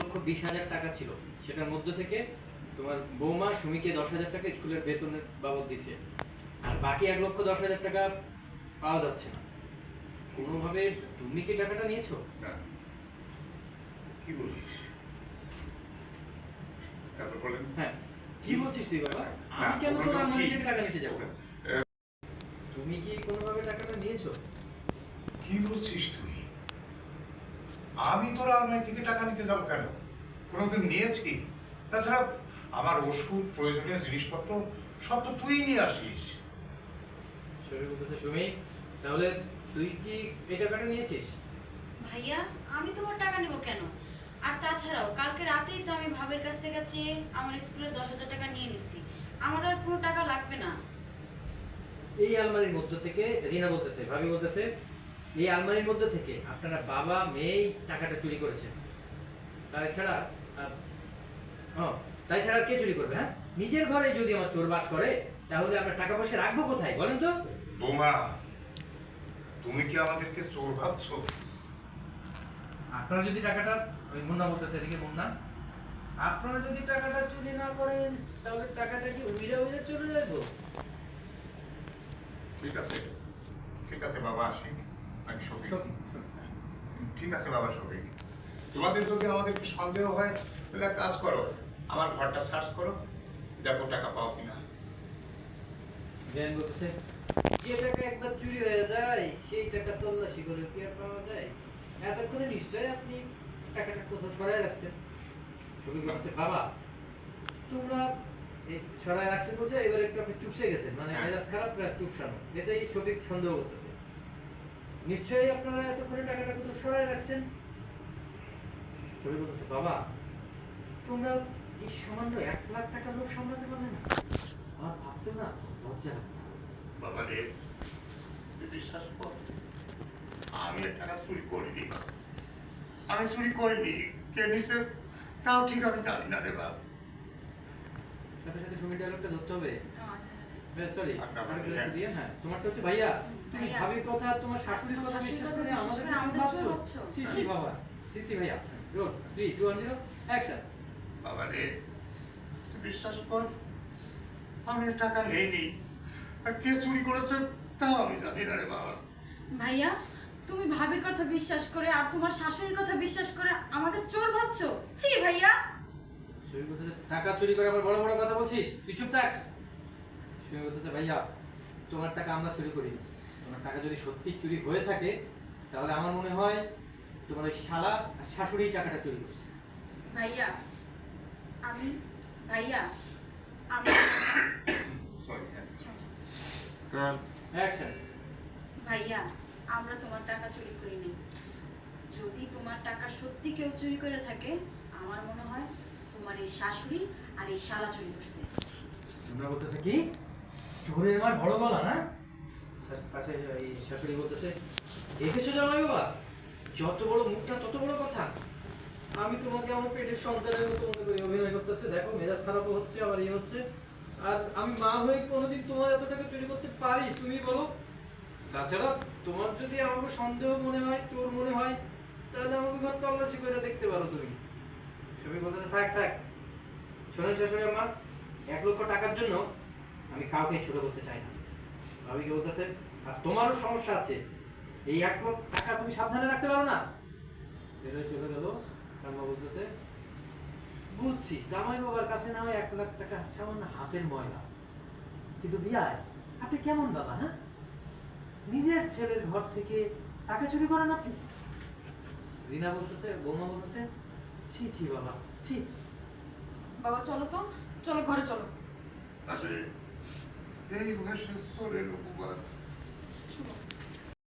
লক্ষ বিশ হাজার টাকা ছিল। সেটার মধ্যে থেকে তোমার বৌমা সুমিকে দশ হাজার টাকা স্কুলের বেতনের বাবদ দিছে। আর বাকি এক লক্ষ দশ হাজার টাকা পাওয়া যাচ্ছে না। কোনোভাবে তুমি কি টাকাটা নিয়েছো? না। কি বলিস? তারপর বলেন। হ্যাঁ। কি বলছিস তুই বাবা? আমি কেন ওখানে তোর তো কি? থেকে টাকা নিতে যাব? তুমি কি কোনোভাবে টাকাটা নিয়েছো? কি বলছিস তুই? আমি তোর আলমারি থেকে টাকা নিতে যাব কেন? কোনো কোনোদিন নিয়েছি? তাছাড়া আমার ওষুধ প্রয়োজনীয় জিনিসপত্র সব তো তুই নিয়ে আসিস। সুমি তাহলে তুই কি এই টাকাটা নিয়েছিস? ভাইয়া আমি তোমার টাকা নেব কেন? আর তাছাড়াও কালকে রাতেই তো আমি ভাবের কাছ থেকে চেয়ে আমার স্কুলে দশ হাজার টাকা নিয়ে নিছি। আমার আর কোনো টাকা লাগবে না। এই আলমারির মধ্যে থেকে রিনা বলতেছে ভাবি বলতেছে এই আলমারির মধ্যে থেকে আপনারা বাবা মেয়ে টাকাটা চুরি করেছেন। তাছাড়া আহ, ও তাই ছাড়া কে চুরি করবে হ্যাঁ? নিজের ঘরে যদি আমার চোর বাস করে তাহলে আমরা টাকা পয়সা রাখব কোথায় বলেন তো? বৌমা তুমি কি আমাদেরকে চোর ভাবছ? আপনারা যদি টাকাটা ওই মুন্না বলতেছে এদিকে মুন্না আপনারা যদি টাকাটা চুরি না করেন তাহলে টাকাটা কি উইরা উইরা চলে যাব ঠিক আছে ঠিক আছে বাবা আসি। আমি শফিক ঠিক আছে বাবা শফিক তোমাদের যদি আমাদেরকে সন্দেহ হয় তাহলে এক কাজ করো আমার ঘরটা সার্চ করো দেখো টাকা পাও কিনা। জ্ঞান বলতেছে যে টাকা একবার চুরি হয়ে যায় সেই টাকা তল্লাশি করে কি আর পাওয়া যায়? এতক্ষণে নিশ্চয়ই আপনি টাকাটা কোথাও সরাই রাখছেন। ছবি বলছে বাবা তোমরা এই সরাই রাখছেন বলছে এবার একটু আপনি চুপসে গেছেন। মানে হ্যাঁ। মেজাজ খারাপ প্রায় চুপসানো। এটাই ছবি সন্দেহ করতেছে। নিশ্চয়ই আপনারা এতক্ষণে টাকাটা কোথাও সরাই রাখছেন? বলতেছে, বাবা, তোমরা এই সামান্য এক লাখ টাকা লোক সামলাতে পারবে না? আমার ভাবতে না, লজ্জা লাগছে। বাবা রে বিশ্বাস কর, আমি টাকা চুরি করিনি আমি চুরি করিনি, কে নিছে? তাও ঠিক আমি জানি না রে বাবা সাথে ডায়লগটা ধরতে হবে? সরি আচ্ছা, হ্যাঁ। দিয়ে? হ্যাঁ তোমারটা হচ্ছে ভাইয়া তুমি ভাবির কথা তোমার শাশুড়ির কথা বিশ্বাস করে আমাদের করে ভাবছ? চোর ভাবছ? সি সি বাবা। সি সি ভাইয়া। Road three two one zero action বাবা রে তুই বিশ্বাস কর আমি টাকা নেইনি। আর কে চুরি করেছে তাও আমি জানি না রে বাবা। ভাইয়া তুমি ভাবির কথা বিশ্বাস করে আর তোমার শাশুড়ির কথা বিশ্বাস করে আমাদের চোর ভাবছ? ছি ভাইয়া। ছবি বলতেছে টাকা চুরি করে আবার বড় বড় কথা বলছিস? তুই চুপ থাক। ছবি বলতেছে ভাইয়া তোমার টাকা আমরা চুরি করি তোমার টাকা যদি সত্যি চুরি হয়ে থাকে তাহলে আমার মনে হয় তোমার ওই শালা আর শাশুড়ি টাকাটা চুরি করছে। ভাইয়া আমি ভাইয়া আমি সরি অ্যাকশন ভাইয়া আমরা তোমার টাকা চুরি করিনি যদি তোমার টাকা সত্যি কেউ চুরি করে থাকে আমার মনে হয় তোমার এই শাশুড়ি আর এই শালা চুরি করছে। তোমরা বলতেছে কি? চোরের মার বড় গলা না? পাশে এই শাশুড়ি বলতেছে দেখেছ জামাই বাবা? যত বড় মুখটা তত বড় কথা। আমি তোমাকে আমার পেটের সন্তানের মতো অভিনয় করতেছে। দেখো মেজাজ খারাপও হচ্ছে আবার ইয়ে হচ্ছে। আর আমি মা হয়ে কোনোদিন তোমার এত টাকা চুরি করতে পারি? তুমি বলো। তাছাড়া তোমার যদি আমাকে সন্দেহ মনে হয় চোর মনে হয় তাহলে আমাকে ঘর তল্লাশি করে দেখতে পারো তুমি। সবাই বলতেছে, থাক থাক। শোনেন শাশুড়ি আমার এক লক্ষ টাকার জন্য আমি কাউকে ছোট করতে চাই না। ভাবি কি বলতেছে, আর তোমারও সমস্যা আছে। এই এক লক্ষ টাকা তুমি সাবধানে রাখতে পারো না? বেরোয় চলে গেল। সাম্মা বলতেছে, বুঝছি, জামাই বাবার কাছে না হয় এক লাখ টাকা সামান্য হাতের ময়লা। কিন্তু বিয়ায়, আপনি কেমন বাবা হ্যাঁ? নিজের ছেলের ঘর থেকে টাকা চুরি করেন আপনি? রিনা বলতেছে, বৌমা বলতেছে ছি ছি বাবা ছি। বাবা চলো তো। চলো ঘরে চলো। এই ভাষা চলে লোকবাদ